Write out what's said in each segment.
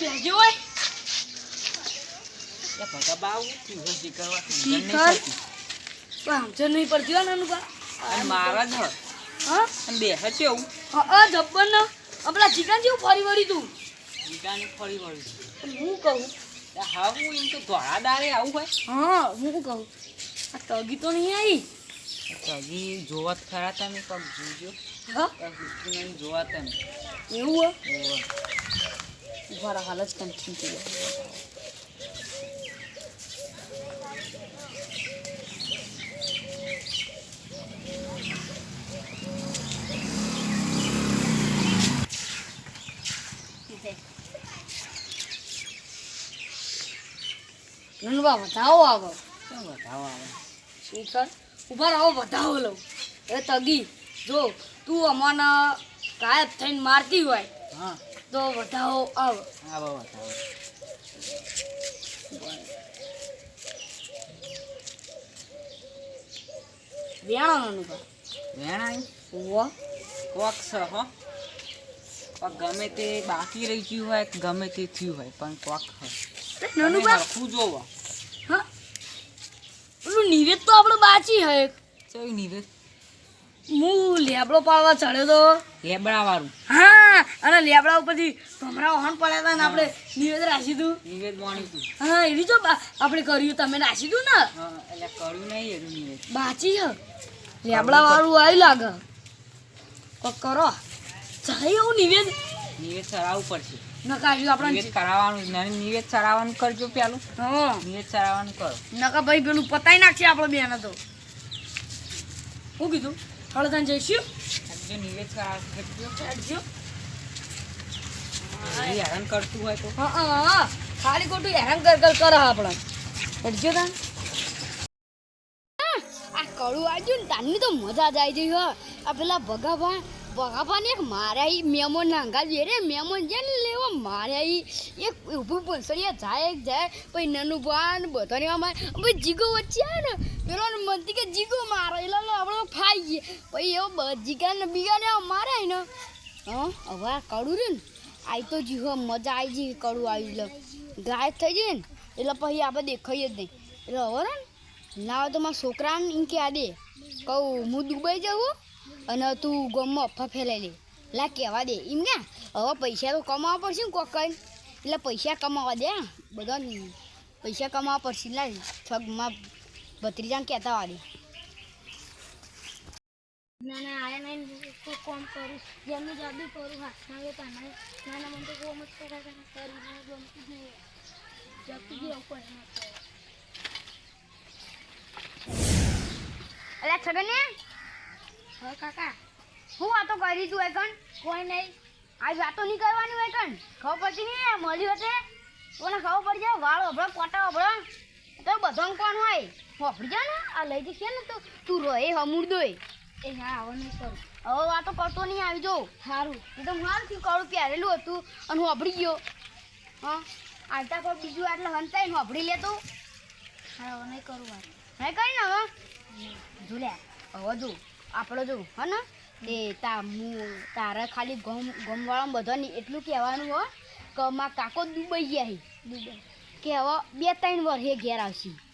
બેહજો હોય એ ભગા બાવ થયું છે શીખરવા શીખર? પણ સમજણ નહીં પડતી હો નાનું બા અને મારા જ હા અને બે છે એવું હા જબ્બર ન આપણા ચિકન જેવું ફરી વળી તું બીજાને ફરી પણ હું કહું હા હું એમ તો ધોળા દારે આવું હોય હા હું કહું આ તગી તો નહીં આવી તગી જોવા ખરા તમે પગ જોજો હા જોવા તમે એવું હોય હાલ જ કન્ટિન્યુ થઈ જાય નનવા વધાવો આવો કેમ બતાવો આવે? શીખર ઊભા રહો વધાવો લઉં એ તગી જો તું અમને ગાયબ થઈને મારતી હોય. હા. તો વધાવો આવ. આવો વધાવો. વ્યાણો નનુભા વેણાય? ઓ કોક છે હો. ગમે તે બાકી રહી ગયું હોય ગમે તે થયું હોય પણ કોક હોય હરખું જોવો. હા? પેલું નિવેદ તો આપણો બાચી હે. ચેવી નિવેદ. હું લેબડો પાડવા ચડ્યો તો. લેબડા વાળું હા. અને લેબડા ઉપરથી ભમરા વહન પડ્યા હતા ને આપણે નિવેદ હતું નિવેદ વાણી હા એવી જો આપણે કર્યું તમે દઉં ને? એટલે કર્યું નહીં એનું નિવેદ. બાચી છે લેબડા વાળું આવી લાગે. કોક કરો. ચાલે એવું નિવેદ. નિવેદ ચડાવવું પડશે. આપણે નિવેદ કરાવવાનું નિવેદ કરજો પેલું. હા. નિવેદ ચડાવવાનું કરો. નકા ભાઈ પેલું પતાઈ નાખશે આપણે બેન તો. શું કીધું? હળદન જઈશું? નિવેદ કરાવ કરજો હેડજો એ હેરાન કરતું હોય તો. હા હા. હા ખાલી ખોટું હેરાન કર કર કરે આપણે. સમજો તાન. આ કડું આજુ ને તાની તો મજા જ આવી જઈ હો. આ પેલા ભગાભા ભગાભાને એક માર્યા ઈ મેમોન નાંગા જે રે મેમો જે ને લેવા માર્યા ઈ. એક ઊભું પંસળિયા જાય એક જાય. પછી નાનું ભાન બધાને આમાં પછી જીગો વચ્ચે આવે ને. પેલો મનથી કે જીગો મારે એટલે લો આપણે ફાઈ ગયે. પછી એવો જીગા જીગાને બીગાને મારે ને. હા હવે કડું રે ને. આઈ તો જી હો, મજા આવી જઈ કડું આવી એટલે ગાયબ થઈ જાય ને, એટલે પછી આપણે દેખાઈએ જ નહીં. એટલે હવે ને, ના હોય તો મારા છોકરાને એમ કે દે, કહું, હું દુબઈ જાઉં અને તું ગમમાં અફા ફેલાઈ લે. લા, કહેવા દે. એમ ને, હવે પૈસા તો કમાવા પડશે ને કોક કઈ એટલે પૈસા કમાવા દે. બધા પૈસા કમાવા પડશે. લા છગમાં ભત્રીજાને કહેતા વાળી ના ના આયા નહીં કોઈ કોમ કરું જેમની જાદુ કરું હાથમાં એ પાના ના ના મને તો કોમ જ કર્યા કરે મને ગમતું જ નહીં. જતું જ મારે. અલ્યા છગન ને હવે કાકા. હું વાતો કરી તું એકણ? કોઈ નહીં. આજ વાતો નહીં કરવાની હોય કણ ખબર પડતી નહીં મળ્યું હશે? કોને ખબર પડી જાય વાળ અભળો કોટા અભળો. તો બધો કોણ હોય? ફફડી જા ને આ લઈ જશે ને તો. તું રહે હમુર દોય એ હા નહીં કરું. હવે વાતો કરતો નહીં આવી જો સારું એ તો મારું થયું કળું પહેરેલું હતું અને હું અભડી ગયો. હા? આટલા પર બીજું આટલે હંતાઈને હું અભડી લેતો. હા હવે નહીં કરું વાત. હે કઈ ને હવે? જોલ્યા હવે જો આપણો જો હા ને? તે તા હું તારે ખાલી ગમ ગમવાળા બધાને એટલું કહેવાનું હો કે મારા કાકો દુબઈ ગયા દુબઈ. કે હવે બે ત્રણ વર્ષે ઘેર આવશે. હે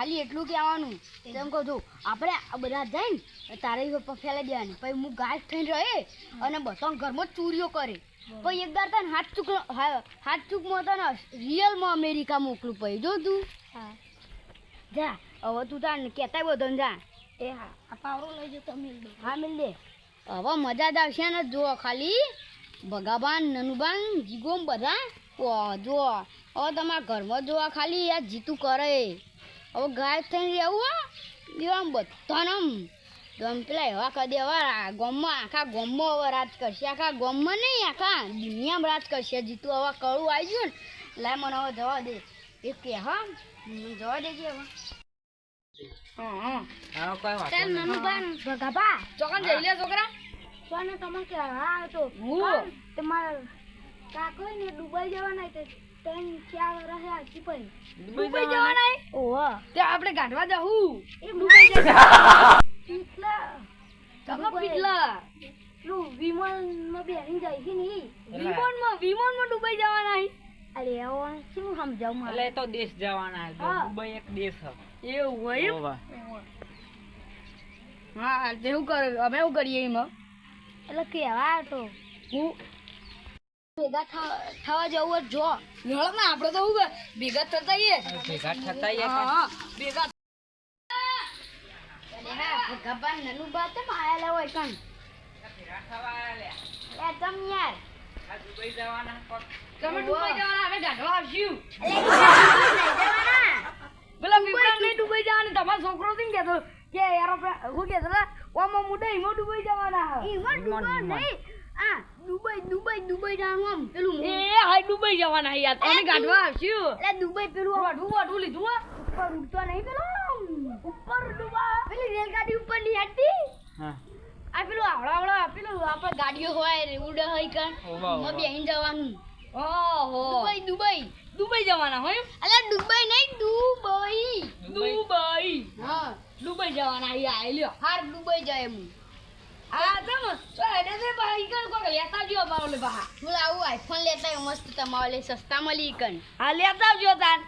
ખાલી એટલું કહેવાનું. તેમ કહું છું આપણે આ બધા જાય ને તારે ફેલાઈ દેવાની. પછી હું ગાય થઈને રહે અને બધા ઘરમાં ચોરીઓ કરે. પછી એક દાર તને હાથ ચૂક હાથ ચૂકમાં તને રિયલમાં અમેરિકા મોકલું પછી. જો તું. હા. જા હવે તું તાર કહેતા બધાને જા. એ હા આ પાવરો લઈ જતો મિલ દે. હા મિલ દે. હવે મજા જ આવશે ને જો ખાલી. ભગાબાન નનુબાન જીગોમ બધા. જો. હવે તમારા ઘરમાં જોવા ખાલી આ જીતું કરે. હવે ગાય થઈને રહેવું આમ બધાને આમ પેલા એવા કરી દેવા ગોમમાં આખા ગોમમાં હવે રાજ કરશે. આખા ગોમમાં નહીં આખા દુનિયામાં રાજ કરશે. જીતું હવે કળું આવી ગયું ને લાય મને હવે જવા દે. એ કે હા જવા દેજે હવે. છોકરા? તમારા કાકો ને દુબઈ જવાના તે ત્રણ ચાર વર્ષ આજી પણ દુબઈ જવાના? ઓહો. તે આપણે ગાંઠવા જાહું. એ દુબઈ જવાના. તમે પીટલા પેલું વિમાનમાં બેસીને જાય છે ને. વિમાનમાં? વિમાનમાં દુબઈ જવાના અરે એવો શું સમજાવું એટલે તો દેશ જવાના છે. દુબઈ એક દેશ હે. એવું હોય હોવે. હા તેવું કર અમે એવું કરીએ એમાં એટલે કેવા તો. હું ભેગા થવા જવું જો. લડો ને આપણે તો ભેગા થતા ભેગા થતા હા ભેગા ભગવાન નનું બા આયેલા હોય કણ? એ તમ યાર. દુબઈ જવાના તમે આવશું. પેલા વિક્રમ તમારો છોકરો કહેતો? કે યાર આપણે શું કેતો ઓમાં મોટા હિમો ડુબાઈ જવાના. નહીં. આ દુબઈ દુબઈ દુબઈ જવાનું આમ. પેલું એ હાઈ ડુબાઈ જવાના યાર. અમે ગાંઠવા આવશું. એટલે દુબઈ પેલું વાઢું વાઢું લીધું ઉપર ઉડતો નહીં પેલો ઉપર ડુબા પેલી રેલગાડી ઉપરની હતી આ પેલું આવડા આવડા પેલું આપણે ગાડીઓ હોય ઉડે હોય કણ. માં બેહીને જવાનું. ઓહો. Dubai Dubai. દુબાઈ જવાના હોય અલે દુબઈ નહીં દુબઈ. દુબઈ. હા. દુબઈ જવાના અહીંયા હાર દુબઈ જાય એમ. આઈફોન લેતા મસ્ત તમારે સસ્તા મળી કણ હા લેતા આવજો તાન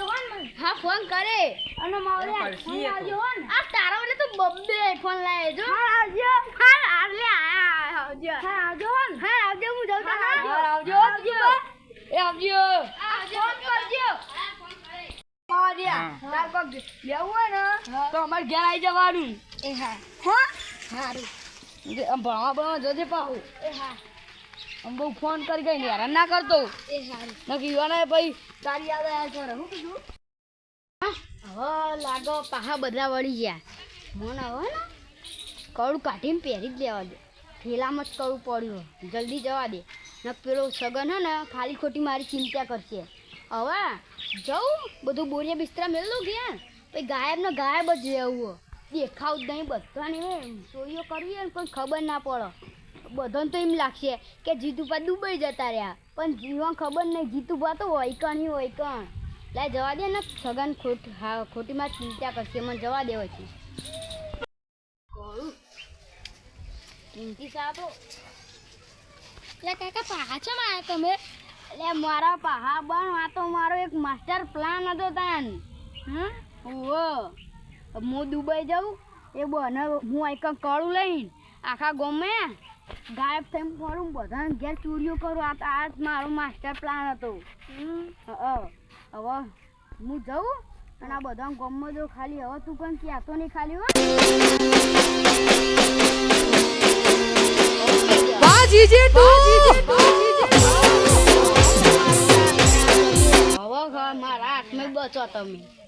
હો ને હા ફોન કરે. અને મારે આઈફોન હો ને. આ તારા વડે તો બબ્બે આઈફોન લાવે જો હા. આવજો. હા આવલે આવજો. હા આવજો હો હા આવજો હું જાઉં હા, આવજો. આવજો. એ આવજો. આવજો કરજો. તાર કોક લેવું હોય ને તો અમારે ઘેર આવી જવાનું. એ હા. હો? સારું ભણવા ભણવા જજે પાહું એ હા. આમ બહુ ફોન કરી ગઈ ને હેરાન ના કરતો. એ સારું નકી યુવાને ભાઈ તારી યાદ આયા કરે શું કીધું? હવે લાગો પાહા બધા વળી ગયા. મને હવે ને કડું કાઢીને પહેરી જ લેવા દે. થેલામાં જ કડું પડ્યું જલ્દી જવા દે. ને પેલો સગન હે ને ખાલી ખોટી મારી ચિંતા કરશે. હવે જવું બધું બોરિયા બિસ્તરા મેળવું ગયા પછી ગાયબ ને ગાયબ જ રહેવું. દેખાવ જ નહીં, બધાને ચોરીઓ કરવી હોય પણ ખબર ના પડે. બધાને તો એમ લાગશે કે જીતુભા દુબઈ જતા રહ્યા. પણ જીવન ખબર નહીં, જીતુભા તો હોય કણ હોય કણ લા જવા દે ને, સગન ખોટ હા, ખોટીમાં ચિંતા કરશે, મને જવા દે છે કિંમતી સાહેબ એટલે કાકા, પાછા માં તમે. એટલે મારા પાહા બન આ તો મારો એક માસ્ટર પ્લાન હતો તાન. હા ઓહો. હું દુબઈ જાઉં એ બને હું એક કળું લઈને. આખા ગમે ગાયબ થઈને ફરું બધાને ઘેર ચોરીઓ કરું. આ આ જ મારો માસ્ટર પ્લાન હતો. હવે હું જાઉં અને આ બધા ગમમાં જો ખાલી હવે તું પણ તો નહીં ખાલી હો. હવે મારા હાથમાં બચો તમે